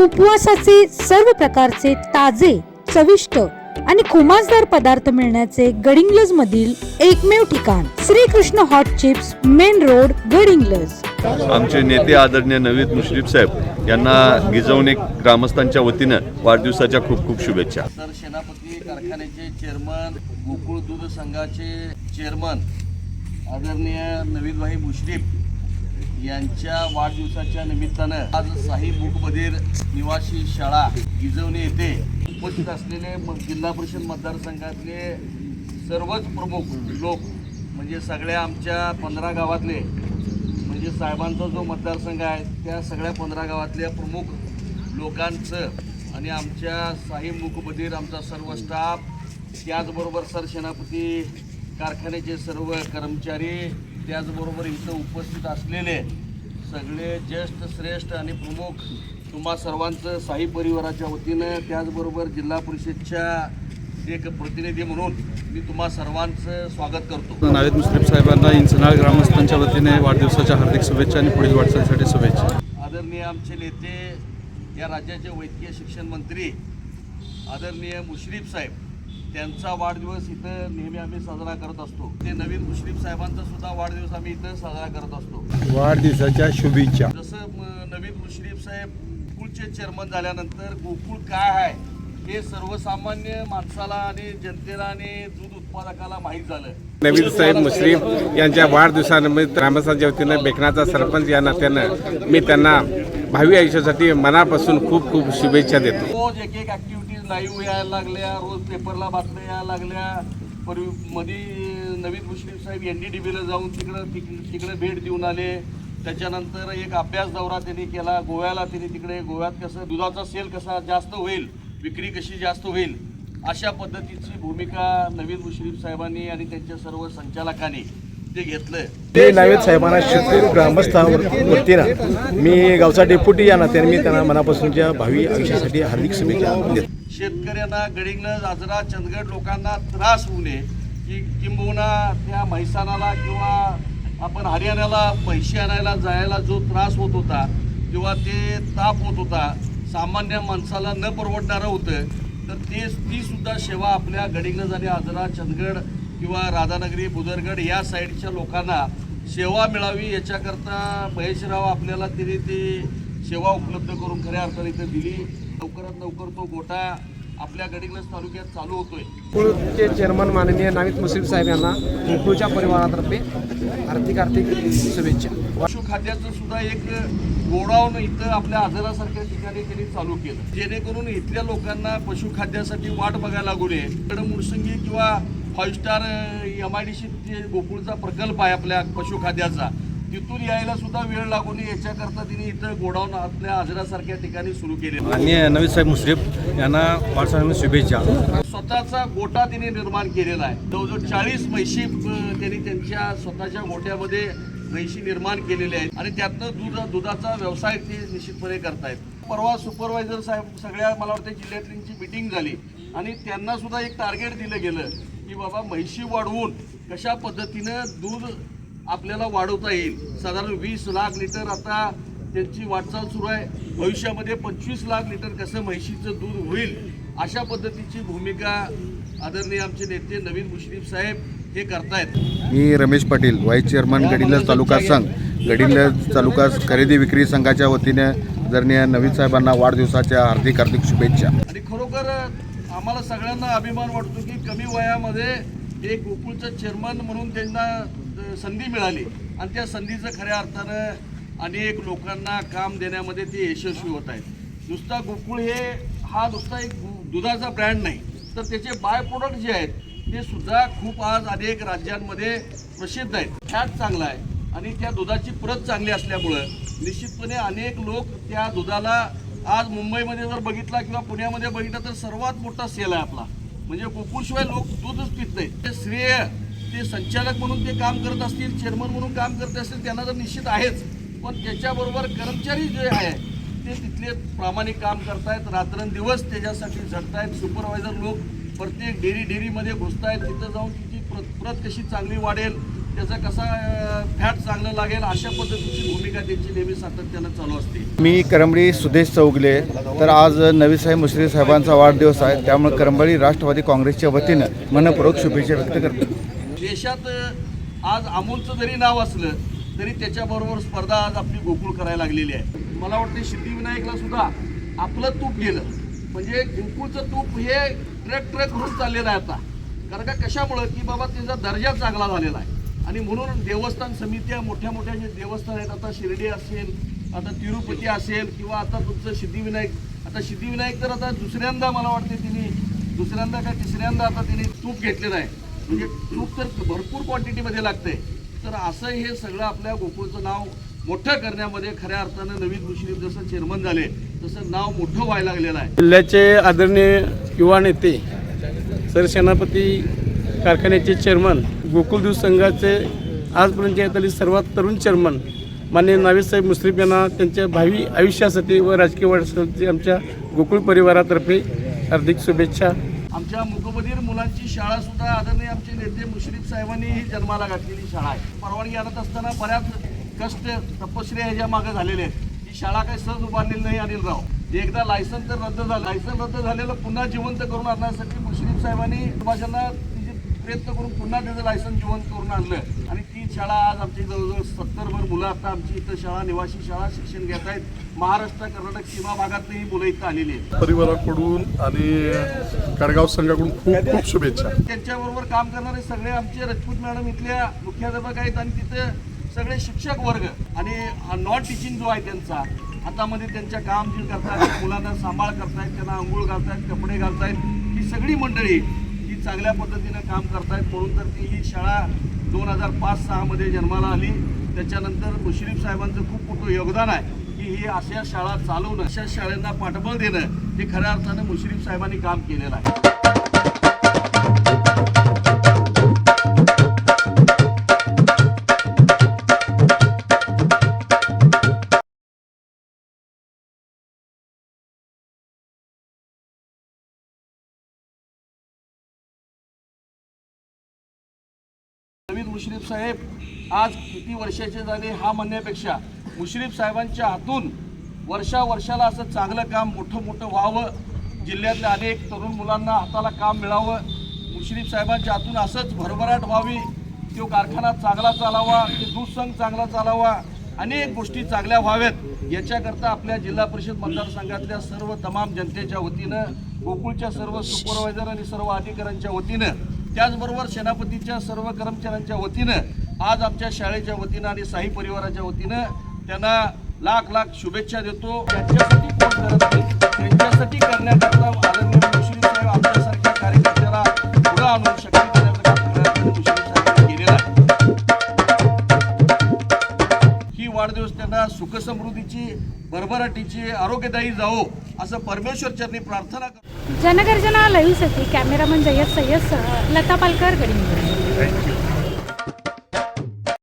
उपवासाचे सर्व प्रकारचे ताजे चविष्ट आणि खुमासदार पदार्थ मिळण्याचे गडिंग्लज मधील एकमेव ठिकाण Shrikrishna hot chips main road Gadhinglaj. आमचे नेते आदरणीय नवीद मुश्रीफ साहेब यांना गिजवणे ग्रामस्थांच्या वतीनं वाढदिवसाच्या खूप खूप शुभेच्छा. तर सेनापती कारखान्याचे चेअरमन गोकुळ दूध संघाचे चेअरमन आदरणीय नवीदभाई मुश्रीफ यांच्या वाढदिवसाच्या निमित्तानं आज साई मूकबधीर निवासी शाळा गिजवणे येथे उपस्थित असलेले म- जिल्हा परिषद मतदारसंघातले सर्वच प्रमुख लोक म्हणजे सगळ्या आमच्या पंधरा गावातले म्हणजे साहेबांचा जो मतदारसंघ आहे त्या सगळ्या पंधरा गावातल्या प्रमुख लोकांचं आणि आमच्या साई मुकबधीर आमचा सर्व स्टाफ त्याचबरोबर सरसेनापती कारखान्याचे सर्व कर्मचारी त्याचबरोबर इथं उपस्थित असलेले सगळे ज्येष्ठ श्रेष्ठ आणि प्रमुख तुम्हा सर्वांचं साई परिवाराच्या वतीनं त्याचबरोबर जिल्हा परिषदच्या एक प्रतिनिधी म्हणून मी तुम्हा सर्वांचं स्वागत करतो. नावेद मुस्लिम साहेबांना इंचनाळ ग्रामस्थांच्या वतीने वाढदिवसाच्या हार्दिक शुभेच्छा आणि पुढील वाटचालीसाठी शुभेच्छा. आदरणीय आमचे नेते या राज्याचे वैद्यकीय शिक्षण मंत्री आदरणीय मुश्रीफ साहेब त्यांचा वाढदिवस इथं नेहमी आम्ही साजरा करत असतो. ते नवीन मुश्रीफ साहेबांचा सुद्धा वाढदिवस आम्ही इथं साजरा करत असतो. वाढदिवसाच्या शुभेच्छा. जसं नवीन मुश्रीफ साहेब गोकुळचे चेअरमन झाल्यानंतर गोकुळ काय आहे हे सर्वसामान्य माणसाला आणि जनतेला आणि दूध उत्पादकाला माहीत झालं. नवीन साहेब मुश्रीफ यांच्या वाढदिवसानिमित्त ग्रामस्थांच्या वतीनं बेकनाचा सरपंच या नात्यानं मी त्यांना भावी आयुष्यासाठी मनापासून खूप खूप शुभेच्छा देतो. रोज एक एक लाईव्ह यायला लागल्या रोज पेपरला बातम्या यायला लागल्या. पूर्वी मध्ये नवीन मुश्रीफ साहेब एन डी डी बीला जाऊन तिकडं तिक- तिकडे भेट देऊन आले. त्याच्यानंतर एक अभ्यास दौरा त्यांनी केला. गोव्याला त्यांनी तिकडे गोव्यात कसं दुधाचा सेल कसा जास्त होईल विक्री कशी जास्त होईल अशा पद्धतीची भूमिका नवीन मुश्रीफ साहेबांनी आणि त्यांच्या सर्व संचालकांनी ते घेतलं. ते नावेद साहेबांना शेतकरी ग्रामस्थांवर वतीनं मी गावचा डेप्युटी या नात्याने मी त्यांना मनापासूनच्या भावी आयुष्यासाठी हार्दिक शुभेच्छा देतो. शेतकऱ्यांना गडिंगलज आजरा चंदगड लोकांना त्रास होऊ नये. की किंबहुना त्या म्हैसाणाला किंवा आपण हरियाणाला पैसे आणायला जायला जो त्रास होत होता किंवा ते ताप होत होता सामान्य माणसाला न परवडणारं होतं तर ते तीसुद्धा सेवा आपल्या गडिंगलज आणि आजरा चंदगड किंवा राधानगरी बुदरगड या साईडच्या लोकांना सेवा मिळावी याच्याकरता महेशराव आपल्याला तिने ती सेवा उपलब्ध करून खऱ्या अर्थाने इथं दिली. लवकर तो गोटा आपल्या गडिंग्लज तालुक्यात चालू होतोय. गोकुळचे चेअरमन माननीय नाविद मुस्लिम साहेब यांना गोकुळच्या परिवारातर्फे आर्थिक आर्थिक शुभेच्छा. पशुखाद्याचं सुद्धा एक गोडाऊन इथं आपल्या आजारासारख्या ठिकाणी त्यांनी चालू केलं. जेणेकरून इथल्या लोकांना पशुखाद्यासाठी वाट बघायला लागू नये. इकडं मुळसंगी किंवा five star M I D C गोकुळचा प्रकल्प आहे आपल्या पशुखाद्याचा तिथून यायला सुद्धा वेळ लागू नये याच्याकरता तिने इथं गोडाऊन आपल्या आजारासारख्या ठिकाणी सुरू केले. आणि नवीद साहेब मुश्रीफ यांना वाढदिवसानिमित्त शुभेच्छा. स्वतःचा गोटा त्यांनी निर्माण केलेला आहे. जवळजवळ चाळीस म्हैशी त्यांनी त्यांच्या स्वतःच्या गोट्यामध्ये म्हैशी निर्माण केलेल्या आहेत आणि त्यातनं दूध दुधाचा व्यवसाय ते निश्चितपणे करतायत. परवा सुपरवायझर साहेब सगळ्या मला वाटतं जिल्ह्यातल्यांची मिटिंग झाली आणि त्यांना सुद्धा एक टार्गेट दिलं गेलं की बाबा म्हैशी वाढवून कशा पद्धतीनं दूध आपल्याला वाढवता येईल. साधारण वीस लाख लिटर आता त्यांची वाटचाल सुरू आहे. भविष्यामध्ये पंचवीस लाख लिटर कसं म्हैशीचं दूध होईल अशा पद्धतीची भूमिका आदरणीय आमचे नेते नवीन मुश्रीफ साहेब हे करतायत. मी रमेश पाटील व्हाईस चेअरमन गडिंग्लज तालुका संघ. गडिंग्लज तालुका खरेदी विक्री संघाच्या वतीने आदरणीय नवीद साहेबांना वाढदिवसाच्या हार्दिक हार्दिक शुभेच्छा. आणि खरोखर आम्हाला सगळ्यांना अभिमान वाटतो की कमी वयामध्ये एक गोकुळचं चेअरमन म्हणून त्यांना संधी मिळाली. आणि त्या संधीचं खऱ्या अर्थानं अनेक लोकांना काम देण्यामध्ये ते यशस्वी होत आहेत. नुसता गोकुळ हे हा नुसता एक दुधाचा ब्रँड नाही. तर त्याचे बाय प्रोडक्ट जे आहेत ते सुद्धा खूप आज अनेक राज्यांमध्ये प्रसिद्ध आहेत. फॅट चांगला आहे. आणि त्या दुधाची प्रत चांगली असल्यामुळं निश्चितपणे अनेक लोक त्या दुधाला आज मुंबईमध्ये जर बघितला किंवा पुण्यामध्ये बघितलं तर सर्वात मोठा सेल आहे आपला. म्हणजे गोकुळशिवाय लोक दूधच पित नाही ते श्रेय ते संचालक म्हणून ते काम करत असतील चेअरमन म्हणून काम करत असतील त्यांना तर निश्चित आहेच. पण त्याच्याबरोबर कर्मचारी जे आहे ते तिथले प्रामाणिक काम करतायत रात्रंदिवस त्याच्यासाठी झटतायत सुपरवायझर लोक प्रत्येक डेअरी डेअरीमध्ये घुसतायत. तिथं जाऊन तिची प्रत प्रत कशी चांगली वाढेल त्याचा कसा फॅट चांगलं लागेल अशा पद्धतीची भूमिका त्यांची नेहमी सातत्यानं चालू असते. मी करंबळी सुदेश चौगले तर आज नवीसाहेब मुश्रीफ साहेबांचा वाढदिवस आहे. त्यामुळे करंबळी राष्ट्रवादी काँग्रेसच्या वतीनं मनपूर्वक शुभेच्छा व्यक्त करतो. देशात आज अमोलचं जरी नाव असलं तरी त्याच्याबरोबर स्पर्धा आज आपली गोकुळ करायला लागलेली आहे. मला वाटतं सिद्धिविनायकला सुद्धा आपलं तूप गेलं. म्हणजे गोकुळचं तूप हे ट्रक ट्रक भरून चाललेलं आहे आता. कारण का कशामुळं? की बाबा त्याचा दर्जा चांगला झालेला आहे. आणि म्हणून देवस्थान समित्या मोठ्या मोठ्या जे देवस्थान आहेत. आता शिर्डी असेल आता तिरुपती असेल किंवा आता तुमचं सिद्धिविनायक. आता सिद्धिविनायक तर आता दुसऱ्यांदा मला वाटते तिने दुसऱ्यांदा का तिसऱ्यांदा आता तिने तूप घेतलेलं आहे. म्हणजे तूप तर भरपूर क्वांटिटीमध्ये लागते. तर असं हे सगळं आपल्या गोकुळचं नाव मोठं करण्यामध्ये खऱ्या अर्थानं नवीन मुश्रीफ जसं चेअरमन झाले तसं नाव मोठं व्हायला लागलेलं आहे. जिल्ह्याचे आदरणीय युवा नेते सरसेनापती कारखान्याचे चेअरमन गोकुळ दूध संघाचे आजपर्यंत येताली सर्वात तरुण चेअरमन माननीय नावीदसाहेब मुश्रीफ यांना त्यांच्या भावी आयुष्यासाठी व राजकीय वाढसाठी आमच्या गोकुळ परिवारातर्फे हार्दिक शुभेच्छा. आमच्या मुकबधीर मुलांची शाळा सुद्धा आदरणीय आमचे नेते मुश्रीफ साहेबांनी ही जन्माला घातलेली शाळा आहे. परवानगी आणत असताना बऱ्याच कष्ट तपश्री ह्याच्या मागे झालेले आहेत. ही शाळा काही सहज उभारलेली नाही अनिलराव एकदा लायसन तर रद्द झालं लायसन रद्द झालेलं पुन्हा जिवंत करून आणण्यासाठी मुश्रीफ साहेबांनी भाषांना प्रयत्न करून पुन्हा त्याचं लायसन जिवंत करून आणलं. आणि ती शाळा आज आमची जवळजवळ सत्तरभर मुलं आता आमची इथं शाळा निवासी शाळा शिक्षण घेत आहेत. महाराष्ट्र कर्नाटक सीमा भागातली ही मुलं इथं आलेली आहेत. परिवाराकडून आणि कडगाव संघाकडून खूप खूप शुभेच्छा. त्यांच्याबरोबर काम करणारे सगळे आमचे राजपूत मॅडम इथल्या मुख्याध्यापक आहेत आणि तिथे सगळे शिक्षक वर्ग आणि नॉन टीचिंग जो आहे त्यांचा हातामध्ये त्यांच्या काम जे करतायत मुलांना सांभाळ करतायत त्यांना आंघोळ घालतायत कपडे घालतायत ही सगळी मंडळी ही चांगल्या पद्धतीनं काम करतायत. म्हणून तर ती ही शाळा दोन हजार पाच सहामध्ये जन्माला आली. त्याच्यानंतर मुश्रीफ साहेबांचं खूप मोठं योगदान आहे की ही अशा शाळा चालवणं अशा शाळांना पाठबळ देणं हे खऱ्या अर्थानं मुश्रीफ साहेबांनी काम केलेलं आहे. मुश्रीफ साहेब आज किती वर्षाचे झाले हा म्हणण्यापेक्षा मुश्रीफ साहेबांच्या हातून वर्षा वर्षाला असं चांगलं काम मोठं मोठं व्हावं जिल्ह्यातल्या अनेक तरुण मुलांना हाताला काम मिळावं मुश्रीफ साहेबांच्या हातून असंच भरभराट व्हावी तो कारखाना चांगला चालावा ते दूध संघ चांगला चालावा अनेक गोष्टी चांगल्या व्हाव्यात याच्याकरता आपल्या जिल्हा परिषद मतदारसंघातल्या सर्व तमाम जनतेच्या वतीनं गोकुळच्या सर्व सुपरवायझर आणि सर्व अधिकाऱ्यांच्या वतीनं त्याचबरोबर सेनापतीच्या सर्व कर्मचाऱ्यांच्या वतीनं आज आमच्या शाळेच्या वतीनं आणि साई परिवाराच्या वतीनं त्यांना लाख लाख शुभेच्छा देतो. त्यांच्यासाठी फोन करत नाही त्यांच्यासाठी करण्याकरता आनंद त्यांना सुखसमृद्धीची भरभराटीची आरोग्यदायी जावो असं परमेश्वर चरणी प्रार्थना करतो जनगर्जना लाईव्हसाठी कॅमेरामन जय्यद सय्यदसह लता पालकर गडिंग